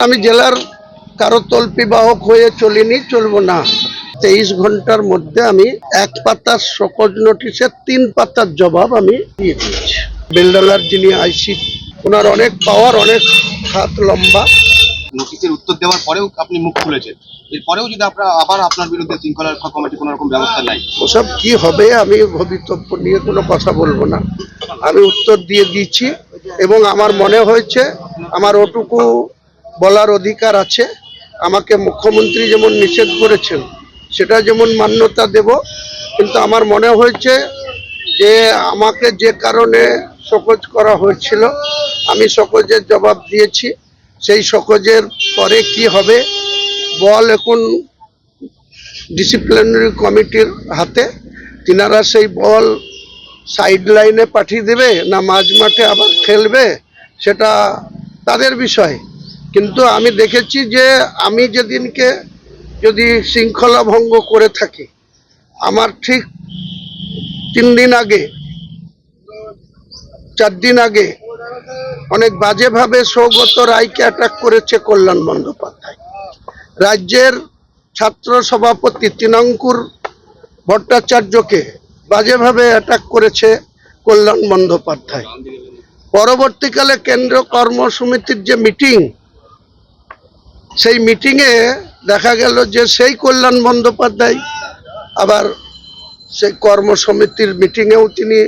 আমি জেলার কারও তল্পি বাহক হয়ে চলিনি চলবো না। তেইশ ঘণ্টার মধ্যে আমি এক পাতার সকজ নোটিশের তিন পাতার জবাব আমি দিয়ে দিয়েছি। বেলডালার যিনি আইসি ওনার অনেক পাওয়ার অনেক হাত লম্বা। নোটিশের উত্তর দেওয়ার পরেও আপনি মুখ খুলেছেন। এরপরেও যদি আপনার আবার আপনার বিরুদ্ধে শৃঙ্খলা রক্ষা কমিটি কোনো রকম ব্যবস্থা নেয়। ওসব কি হবে আমি ভবিতব্য নিয়ে কোনো কথা বলব না। আমি উত্তর দিয়ে দিচ্ছি এবং আমার মনে হয়েছে আমার ওটুকু বলার অধিকার আছে। আমাকে মুখ্যমন্ত্রী যেমন নিষেধ করেছেন, সেটা যেমন মান্যতা দেব, কিন্তু আমার মনে হয়েছে যে আমাকে যে কারণে শোকজ করা হয়েছিল, আমি শোকজের জবাব দিয়েছি। সেই শোকজের পরে কি হবে, বল এখন ডিসিপ্লিনারি কমিটির হাতে। তিনারা সেই বল সাইড লাইনে পাঠিয়ে দেবে না মাঝ মাঠে আবার খেলবে, সেটা তাদের বিষয়। কিন্তু আমি দেখেছি যে আমি যেদিনকে যদি শৃঙ্খলা ভঙ্গ করে থাকি, আমার ঠিক তিন দিন আগে, চার দিন আগে অনেক বাজেভাবে সৌগত রায়কে অ্যাটাক করেছে কল্যাণ বন্দ্যোপাধ্যায়। রাজ্যের ছাত্র সভাপতি তিনাঙ্কুর ভট্টাচার্যকে বাজেভাবে অ্যাটাক করেছে কল্যাণ বন্দ্যোপাধ্যায়। পরবর্তীকালে কেন্দ্র কর্মসমিতির যে মিটিং সেই মিটিংয়ে দেখা গেল যে সেই কল্যাণ বন্দ্যোপাধ্যায়, আবার সেই কর্মসমিতির মিটিংয়েও তিনি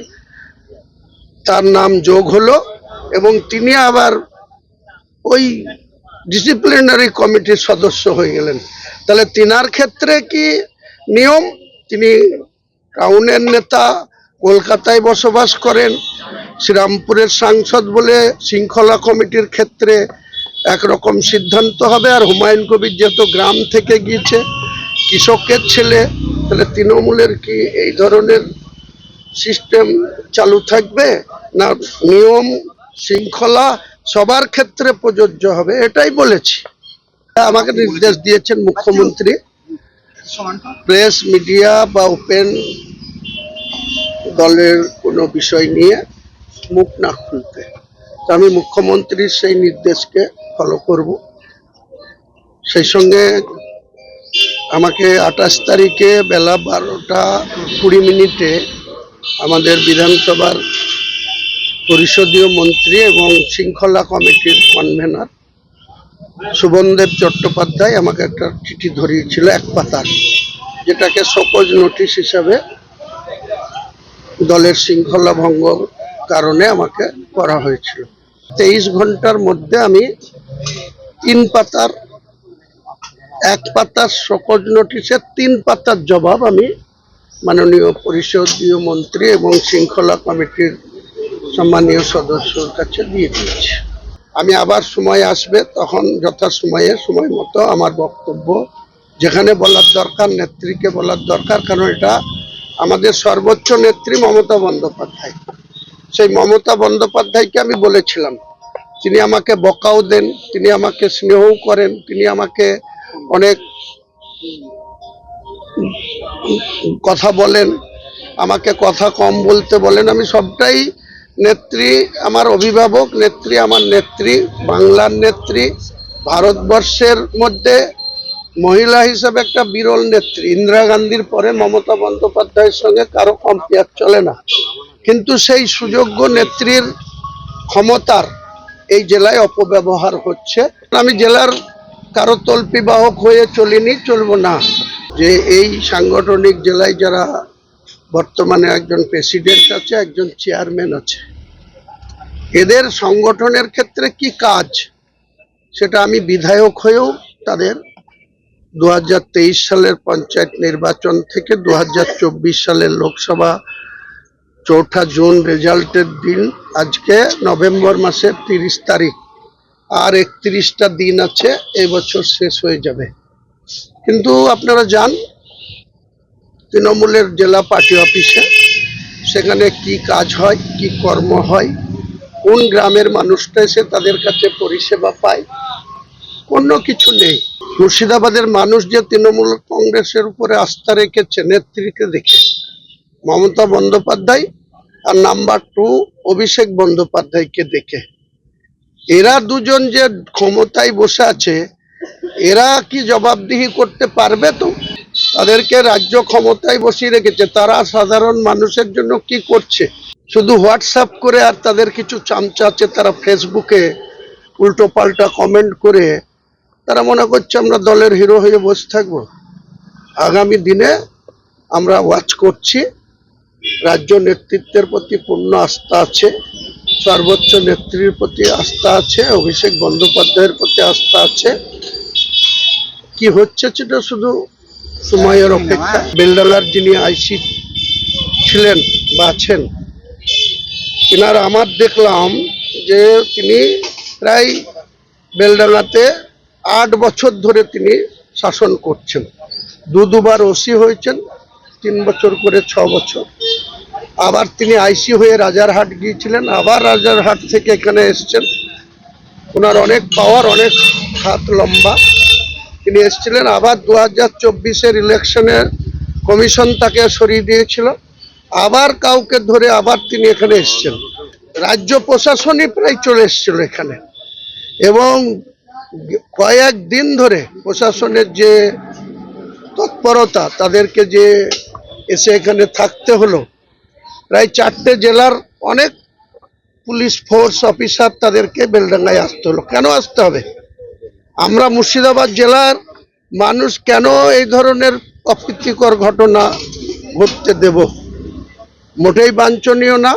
তার নাম যোগ হলো এবং তিনি আবার ওই ডিসিপ্লিনারি কমিটির সদস্য হয়ে গেলেন। তাহলে তিনার ক্ষেত্রে কি নিয়ম? তিনি টাউনের নেতা, কলকাতায় বসবাস করেন, শ্রীরামপুরের সাংসদ বলে শৃঙ্খলা কমিটির ক্ষেত্রে একরকম সিদ্ধান্ত হবে আর হুমায়ুন কবির যেহেতু গ্রাম থেকে গিয়েছে, কৃষকের ছেলে, তাহলে তৃণমূলের কি এই ধরনের সিস্টেম চালু থাকবে? না নিয়ম শৃঙ্খলা সবার ক্ষেত্রে প্রযোজ্য হবে? এটাই বলেছি। আমাকে নির্দেশ দিয়েছেন মুখ্যমন্ত্রী। প্রেস, মিডিয়া বা ওপেন দলের কোনো বিষয় নিয়ে মুখ না খুলতে। আমি মুখ্যমন্ত্রীর সেই নির্দেশকে ফলো করব। সেই সঙ্গে আমাকে আঠাশ তারিখে বেলা বারোটা কুড়ি মিনিটে আমাদের বিধানসভার পরিষদীয় মন্ত্রী এবং শৃঙ্খলা কমিটির কনভেনার সুবনদেব চট্টোপাধ্যায় আমাকে একটা চিঠি ধরিয়েছিল, এক পাতার যেটাকে সকজ নোটিশ হিসাবে দলের শৃঙ্খলা ভঙ্গ কারণে আমাকে করা হয়েছিল। তেইশ ঘণ্টার মধ্যে আমি তিন পাতার, এক পাতার সকজ নোটিশের তিন পাতার জবাব আমি মাননীয় পরিষদীয় মন্ত্রী এবং শৃঙ্খলা কমিটির সম্মানীয় সদস্যর কাছে দিয়ে দিয়েছি। আমি আবার সময় আসবে, তখন যথা সময়ে সময় মতো আমার বক্তব্য, যেখানে বলার দরকার, নেত্রীকে বলার দরকার, কারণ এটা আমাদের সর্বোচ্চ নেত্রী মমতা বন্দ্যোপাধ্যায়। সেই মমতা বন্দ্যোপাধ্যায়কে আমি বলেছিলাম। তিনি আমাকে বকাও দেন, তিনি আমাকে স্নেহও করেন, তিনি আমাকে অনেক কথা বলেন, আমাকে কথা কম বলতে বলেন। আমি সবটাই নেত্রী আমার অভিভাবক, নেত্রী আমার নেত্রী, বাংলার নেত্রী, ভারতবর্ষের মধ্যে মহিলা হিসেবে একটা বিরল নেত্রী। ইন্দিরা গান্ধীর পরে মমতা বন্দ্যোপাধ্যায়ের সঙ্গে কারও কম্পেয়ার চলে না। কিন্তু সেই সুযোগ্য নেত্রীর ক্ষমতার এই জেলায় অপব্যবহার হচ্ছে। আমি জেলার কারও তল্পি বাহক হয়ে চলিনি, চলবো না। যে এই সাংগঠনিক জেলায় যারা বর্তমানে একজন প্রেসিডেন্ট আছে, একজন চেয়ারম্যান আছে, এদের সংগঠনের ক্ষেত্রে কি কাজ সেটা আমি বিধায়ক হয়েও তাদের দু হাজার তেইশ সালের পঞ্চায়েত নির্বাচন থেকে দু হাজার চব্বিশ সালের লোকসভা চৌঠা জুন রেজাল্টের দিন, আজকে নভেম্বর মাসের তিরিশ তারিখ। আর একত্রিশটা দিন আছে, এই বছর শেষ হয়ে যাবে। কিন্তু আপনারা যান তৃণমূলের জেলা পার্টি অফিসে, সেখানে কি কাজ হয়, কি কর্ম হয়, কোন গ্রামের মানুষটা এসে তাদের কাছে পরিষেবা পায়, অন্য কিছু নেই। মুর্শিদাবাদের মানুষ যে তৃণমূল কংগ্রেসের উপরে আস্থা রেখেছে নেত্রীকে দেখে। মমতা বন্দ্যোপাধ্যায় আর নাম্বার টু অভিষেক বন্দ্যোপাধ্যায়কে দেখে। এরা দুজন যে ক্ষমতায় বসে আছে, এরা কি জবাবদিহি করতে পারবে তো? তাদেরকে রাজ্য ক্ষমতায় বসিয়ে রেখেছে, তারা সাধারণ মানুষের জন্য কি করছে? শুধু হোয়াটসঅ্যাপ করে আর তাদের কিছু চামচা আছে, তারা ফেসবুকে উল্টো পাল্টা কমেন্ট করে, তারা মনে করছে আমরা দলের হিরো হয়ে বসে থাকব। আগামী দিনে আমরা ওয়াচ করছি। রাজ্য নেতৃত্বের প্রতি পূর্ণ আস্থা আছে, সর্বোচ্চ নেত্রীর প্রতি আস্থা আছে, অভিষেক বন্দ্যোপাধ্যায়ের প্রতি আস্থা আছে। কি হচ্ছে সেটা শুধু সময়ের অপেক্ষা। বেলডালার যিনি আইসি ছিলেন বা আছেন, এনার আমার দেখলাম যে তিনি প্রায় বেলডালাতে আট বছর ধরে তিনি শাসন করছেন। দু দুবার ওসি হয়েছেন তিন বছর করে ছ বছর। আবার তিনি আইসি হয়ে রাজারহাট গিয়েছিলেন, আবার রাজারহাট থেকে এখানে এসছেন। ওনার অনেক পাওয়ার, অনেক হাত লম্বা। তিনি এসেছিলেন, আবার দু হাজার চব্বিশের ইলেকশনে কমিশন তাকে সরিয়ে দিয়েছিল। আবার কাউকে ধরে আবার তিনি এখানে এসছেন। রাজ্য প্রশাসনই প্রায় চলে এসেছিল এখানে। এবং কয়েক দিন ধরে প্রশাসনের যে তৎপরতা, তাদেরকে যে এসে এখানে থাকতে হলো। প্রায় চারটে জেলার অনেক পুলিশ ফোর্স অফিসার তাদেরকে বেলডাঙ্গায় আসতে হলো। কেন আসতে হবে? আমরা মুর্শিদাবাদ জেলার মানুষ কেন এই ধরনের অপ্রীতিকর ঘটনা ঘটতে দেব? মোটেই বাঞ্ছনীয় না।